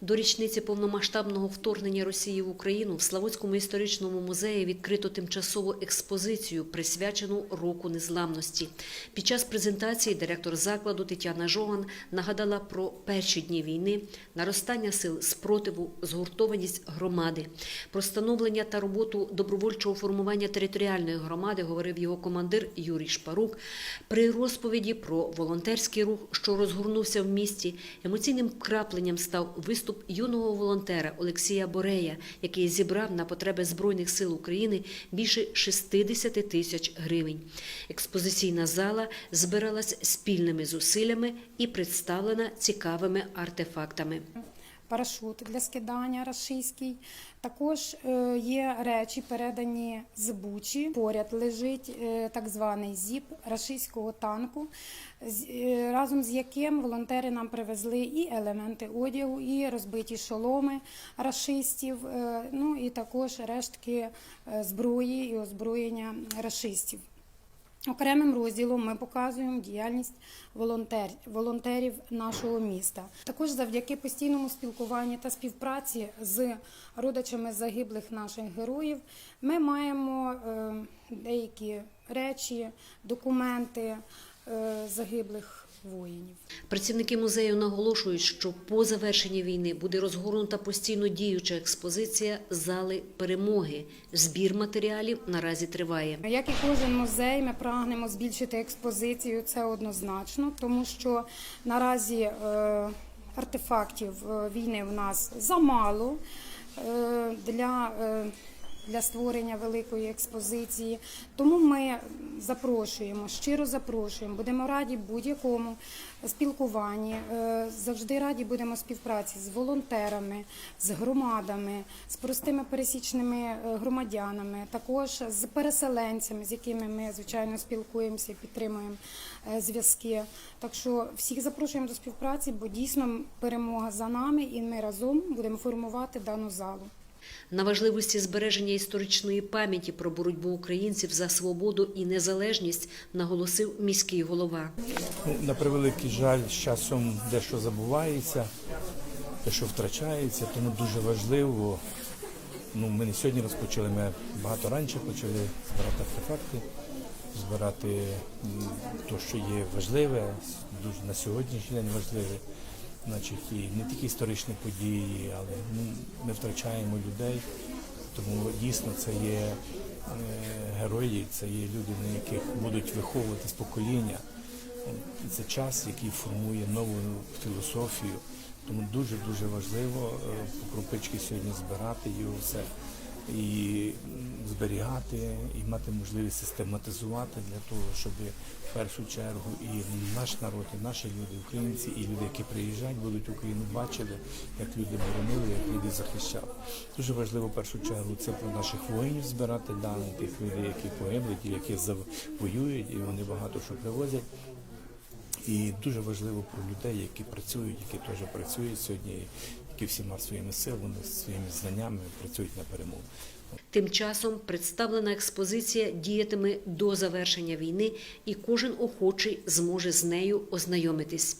До річниці повномасштабного вторгнення Росії в Україну в Славутському історичному музеї відкрито тимчасову експозицію, присвячену року незламності. Під час презентації директор закладу Тетяна Жоган нагадала про перші дні війни, наростання сил спротиву, згуртованість громади. Про становлення та роботу добровольчого формування територіальної громади говорив його командир Юрій Шпарук. При розповіді про волонтерський рух, що розгорнувся в місті, емоційним крапленням став виступ юного волонтера Олексія Борея, який зібрав на потреби Збройних сил України більше 60 тисяч гривень. Експозиційна зала збиралась спільними зусиллями і представлена цікавими артефактами. Парашут для скидання рашистський. Також е, є речі, передані з Бучі. Поряд лежить е, так званий зіп рашистського танку, е, разом з яким волонтери нам привезли і елементи одягу, і розбиті шоломи рашистів, ну і також рештки зброї і озброєння рашистів. Окремим розділом ми показуємо діяльність волонтер, волонтерів нашого міста. Також завдяки постійному спілкуванню та співпраці з родичами загиблих наших героїв ми маємо е, деякі речі, документи е, загиблих воїнів. Працівники музею наголошують, що по завершенні війни буде розгорнута постійно діюча експозиція зали перемоги. Збір матеріалів наразі триває. Як і кожен музей, ми прагнемо збільшити експозицію. Це однозначно, тому що наразі е, артефактів е, війни в нас замало е, для. Для створення великої експозиції, тому ми запрошуємо, щиро запрошуємо. Будемо раді будь-якому спілкуванні. е, Завжди раді будемо співпраці з волонтерами, з громадами, з простими пересічними е, громадянами, також з переселенцями, з якими ми звичайно спілкуємося, і підтримуємо е, зв'язки. Так що всіх запрошуємо до співпраці, бо дійсно перемога за нами, і ми разом будемо формувати дану залу. На важливості збереження історичної пам'яті про боротьбу українців за свободу і незалежність наголосив міський голова. Ну, На превеликий жаль, з часом дещо забувається, дещо втрачається, тому дуже важливо. Ну, ми не сьогодні розпочали, ми багато раніше почали збирати артефакти, збирати те, що є важливе, дуже на сьогоднішній день важливе. Значить, і не тільки історичні події, але ну, ми втрачаємо людей. Тому дійсно це є е, герої, це є люди, на яких будуть виховувати з покоління. І Це час, який формує нову філософію. Тому дуже дуже важливо е, по крупички сьогодні збирати його все і зберігати, і мати можливість систематизувати для того, щоб в першу чергу і наш народ, і наші люди, українці, і люди, які приїжджають, будуть Україну бачили, як люди боронили, як люди захищали. Дуже важливо в першу чергу це про наших воїнів збирати дані, тих людей, які погибли, ті, які зав- воюють, і вони багато що привозять. І дуже важливо про людей, які працюють, які теж працюють сьогодні, які всіма своїми силами, своїми знаннями працюють на перемогу. Тим часом представлена експозиція діятиме до завершення війни, і кожен охочий зможе з нею ознайомитись.